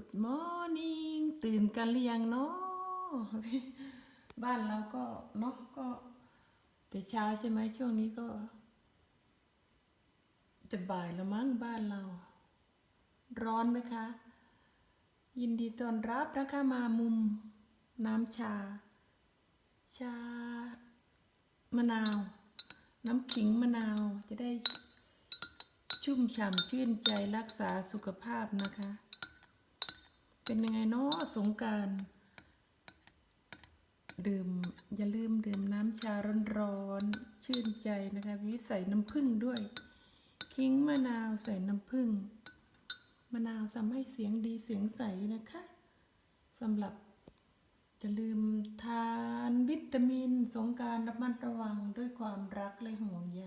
Good morning ตื่นกันหรือยังเนาะบ้านเราก็เนาะก็ แต่เช้าใช่ไหมช่วงนี้ก็ จะบ่ายแล้วมั้งบ้านเรา ร้อนไหมคะ ยินดีต้อนรับนะคะมามุมน้ำชา ชามะนาว น้ำขิงมะนาวจะได้ชุ่มฉ่ำชื่นใจรักษาสุขภาพนะคะ เป็นยังไงเนาะสงการดื่มอย่าลืมดื่มน้ำชาร้อนๆชื่นใจนะคะวิใส่น้ำผึ้งด้วยคิงมะนาวใส่น้ำผึ้งมะนาวทำให้เสียงดีเสียงใสนะคะสำหรับอย่าลืมทานวิตามินสงการระมัดระวังด้วยความรักและห่วงใย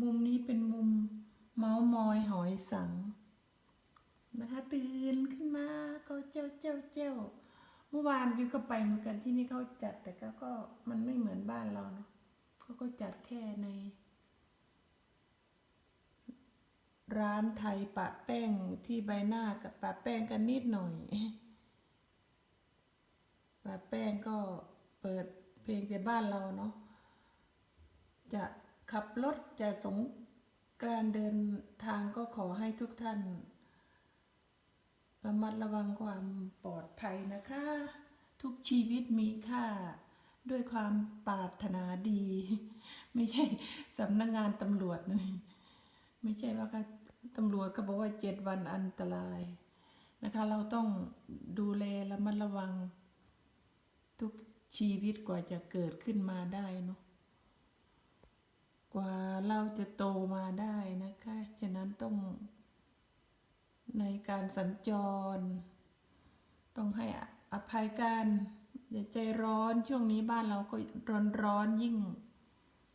มุมนี้เป็นมุมเมาส์มอยหอยสัง นะคะตื่นขึ้นมาก็เจ้าเจ้าเจ้าเมื่อวานวิวก็ไปเหมือนกันที่นี่เขาจัดแต่ก็ก็มันไม่เหมือนบ้านเราเนาะเขาก็จัดแค่ใน ร้านไทยปะแป้งที่ใบหน้ากับปะแป้งกันนิดหน่อยปะแป้งก็เปิดเพลงแต่บ้านเราเนาะจะขับรถจะสงกานต์เดินทางก็ขอให้ทุกท่าน ระมัดระวังความปลอดภัยนะคะ ทุกชีวิตมีค่า ด้วยความปรารถนาดี ไม่ใช่สำนักงานตำรวจนะไม่ใช่ว่าตำรวจก็บอกว่าเจ็ดวันอันตรายนะคะ เราต้องดูแลระมัดระวัง ทุกชีวิตกว่าจะเกิดขึ้นมาได้เนาะกว่าเราจะโตมาได้นะคะ ฉะนั้นต้อง ในการสัญจร ต้องให้อภัยกันอย่าใจร้อนช่วงนี้บ้านเราก็ร้อนร้อนยิ่ง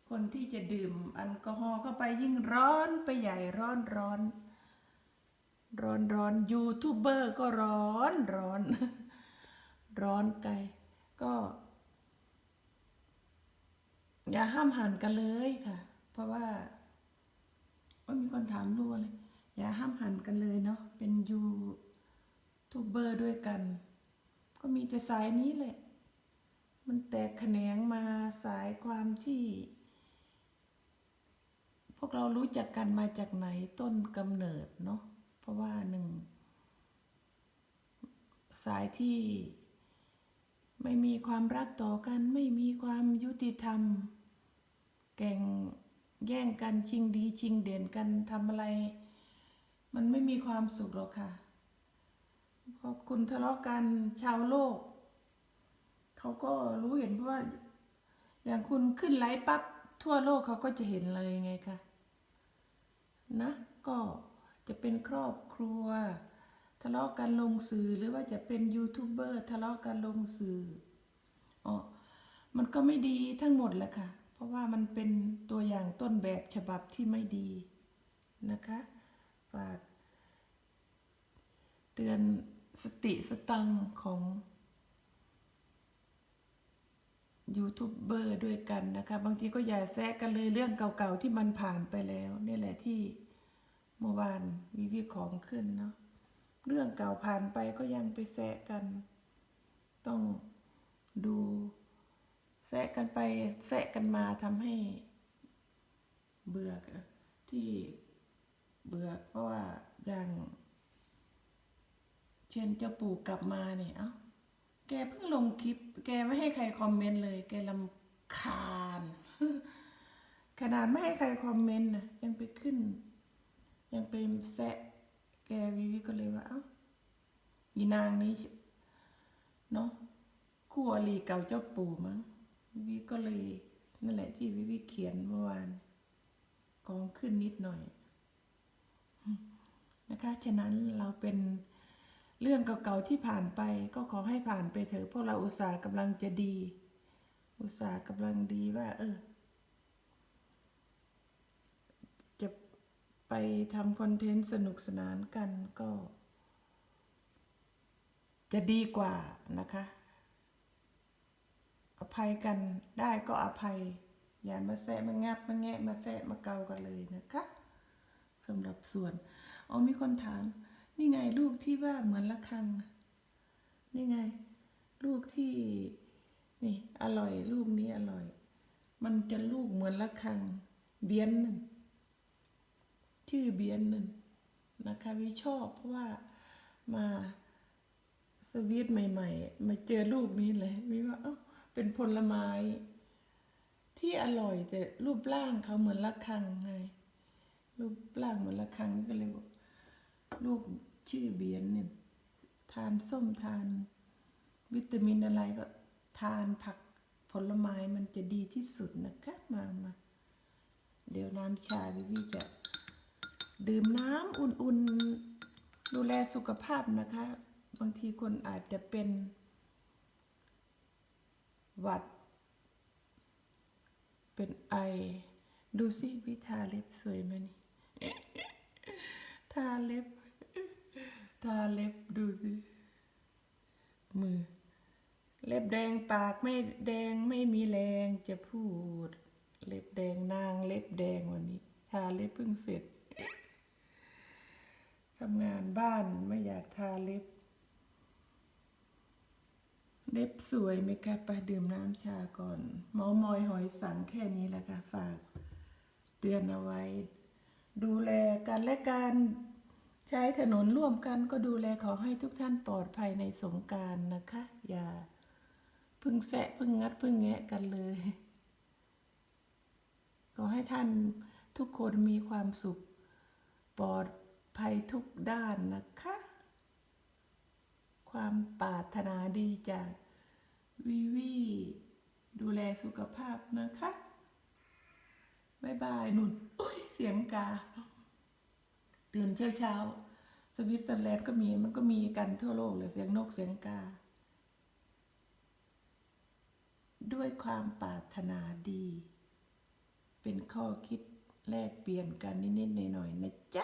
คนที่จะดื่มแอลกอฮอล์เข้าไปยิ่งร้อนไปใหญ่ร้อนร้อนร้อนร้อนยูทูบเบอร์ก็ร้อนร้อน ร้อนไกลก็ อย่าห้ามหันกันเลยค่ะ เพราะว่ามีคนถามรัวเลย อย่าห้ามหันกันเลยเนาะเป็นยูทูบเบอร์ด้วยกัน ก็มีแต่สายนี้แหละ มันแตกแขนงมาสายความที่ พวกเรารู้จักกันมาจากไหนต้นกำเนิดเนาะเพราะว่าหนึ่งสายที่ไม่มีความรักต่อกันไม่มีความยุติธรรม แก่งแย่งกันชิงดีชิงเด่นกันทำอะไร มันไม่มีความสุขหรอกค่ะเพราะคุณทะเลาะกันชาวโลก เขาก็รู้เห็นเพราะว่า อย่างคุณขึ้นไลฟ์ปั๊บทั่วโลกเขาก็จะเห็นเลยไงคะนะ ก็จะเป็นครอบครัว ทะเลาะกันลงสื่อหรือว่าจะเป็นยูทูบเบอร์ทะเลาะกันลงสื่ออ๋อมันก็ไม่ดีทั้งหมดแหละค่ะ เพราะว่ามันเป็นตัวอย่างต้นแบบฉบับที่ไม่ดีนะคะ ฝาก เตือนสติสตังของยูทูบเบอร์ด้วยกันนะคะ บางทีก็อย่าแซะกันเลยเรื่องเก่าๆที่มันผ่านไปแล้ว นี่แหละที่เมื่อวานมีวิของขึ้นเนาะเรื่องเก่าผ่านไปก็ยังไปแซะกัน ต้องดูแซะกันไปแซะกันมาทำให้เบื่อที่ เบื่อเพราะว่าอย่าง เช่นเจ้าปู่กลับมาเนี่ยเอ้าแกเพิ่งลงคลิป แกไม่ให้ใครคอมเมนต์เลย แกลำคาญ ขนาดไม่ให้ใครคอมเมนต์นะยังไปขึ้น ยังไปแซะ แกวิวิก็เลยว่า เอ้าอีนางนี้เนาะคู่อริเก่าเจ้าปู่มั้งวิวิก็เลยนั่นแหละที่วิวิเขียนเมื่อวานกองขึ้นนิดหน่อย นะคะ ฉะนั้นเราเป็นเรื่องเก่าๆที่ผ่านไปก็ขอให้ผ่านไปเถอะพวกเราอุตส่าห์กำลังจะดี อุตส่าห์กำลังดีว่า เออ จะไปทำคอนเทนต์สนุกสนานกันก็ จะดีกว่านะคะ อภัยกันได้ก็อภัย อย่ามาแซะมางับมาแงะมาแซะมาเกากันเลยนะคะสำหรับส่วน อ๋อมีคนถาม นี่ไงลูกที่ว่าเหมือนละคัง นี่ไง ลูกที่นี่อร่อยลูกนี้อร่อย มันจะลูกเหมือนละคัง เบียนนั่นชื่อเบียนนั่นนะคะวิชอบเพราะว่ามาสวีทใหม่ ๆ มาเจอลูกนี้เลยวิว่าเอ้าเป็นผลไม้ ที่อร่อยแต่รูปร่างเขาเหมือนละคังไงรูปร่างเหมือนละคังก็เลยบอก ลูกชื่อเบียนเนี่ยทานส้มทาน วิตามินอะไรก็ทานผักผลไม้มันจะดีที่สุดนะคะมามาเดี๋ยวน้ำชาวิวีจะดื่มน้ำอุ่นๆ ดูแลสุขภาพนะคะ บางทีคนอาจจะเป็นหวัด เป็นไอ ดูสิวิทาเล็บสวยไหมนี่ ทาเล็บ ทาเล็บดูสิมือ เล็บแดงปากไม่แดงไม่มีแรงจะพูด เล็บแดงนางเล็บแดงวันนี้ทาเล็บเพิ่งเสร็จทำงานบ้านไม่อยากทาเล็บ เล็บสวยไหมคะไปดื่มน้ำชาก่อนเมามอยหอยสังแค่นี้แหละค่ะฝาก เตือนเอาไว้ ดูแลกันและการ ใช้ถนนร่วมกันก็ดูแลขอให้ทุกท่านปลอดภัยในสงการนะคะ อย่าพึ่งแสะพึ่งงัดพึ่งแงะกันเลย ขอให้ท่านทุกคนมีความสุข ปลอดภัยทุกด้านนะคะ ความปรารถนาดีจากวิวีดูแลสุขภาพนะคะบายบายหนุนเสียงกา ตื่นเช้าเช้า สวิตเซอร์แลนด์ก็มีมันก็มีกันทั่วโลกเลยเสียงนกเสียงกา ด้วยความปรารถนาดี เป็นข้อคิดแลกเปลี่ยนกันนิดๆหน่อยๆนะจ๊ะ